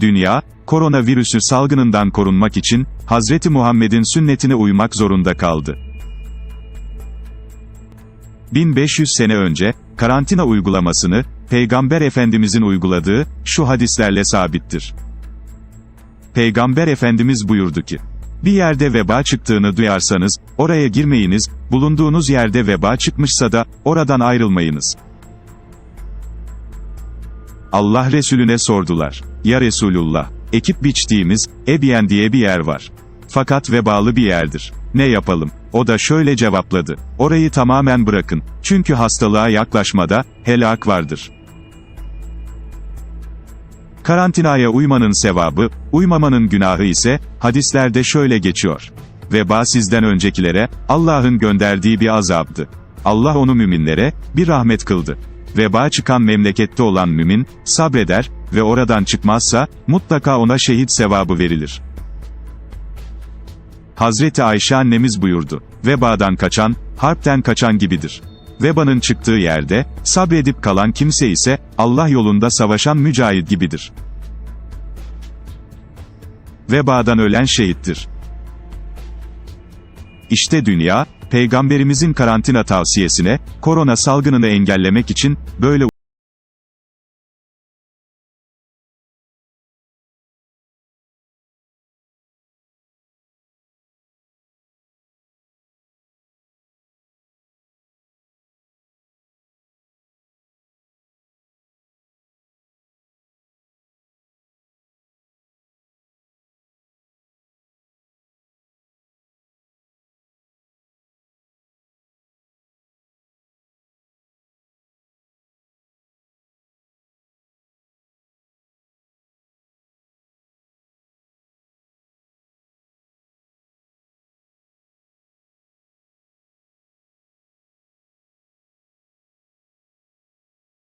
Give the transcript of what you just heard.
Dünya, koronavirüsü salgınından korunmak için, Hazreti Muhammed'in sünnetine uymak zorunda kaldı. 1500 sene önce, karantina uygulamasını, Peygamber Efendimizin uyguladığı, şu hadislerle sabittir. Peygamber Efendimiz buyurdu ki, bir yerde veba çıktığını duyarsanız, oraya girmeyiniz, bulunduğunuz yerde veba çıkmışsa da, oradan ayrılmayınız. Allah Resulüne sordular. Ya Resulullah, ekip biçtiğimiz, Ebyen diye bir yer var. Fakat vebalı bir yerdir. Ne yapalım? O da şöyle cevapladı. Orayı tamamen bırakın. Çünkü hastalığa yaklaşmada, helak vardır. Karantinaya uymanın sevabı, uymamanın günahı ise, hadislerde şöyle geçiyor. Veba sizden öncekilere, Allah'ın gönderdiği bir azaptı. Allah onu müminlere, bir rahmet kıldı. Veba çıkan memlekette olan mümin, sabreder ve oradan çıkmazsa, mutlaka ona şehit sevabı verilir. Hazreti Ayşe annemiz buyurdu. Vebadan kaçan, harpten kaçan gibidir. Vebanın çıktığı yerde, sabredip kalan kimse ise, Allah yolunda savaşan mücahit gibidir. Vebadan ölen şehittir. İşte dünya, Peygamberimizin karantina tavsiyesine, korona salgınını engellemek için, böyle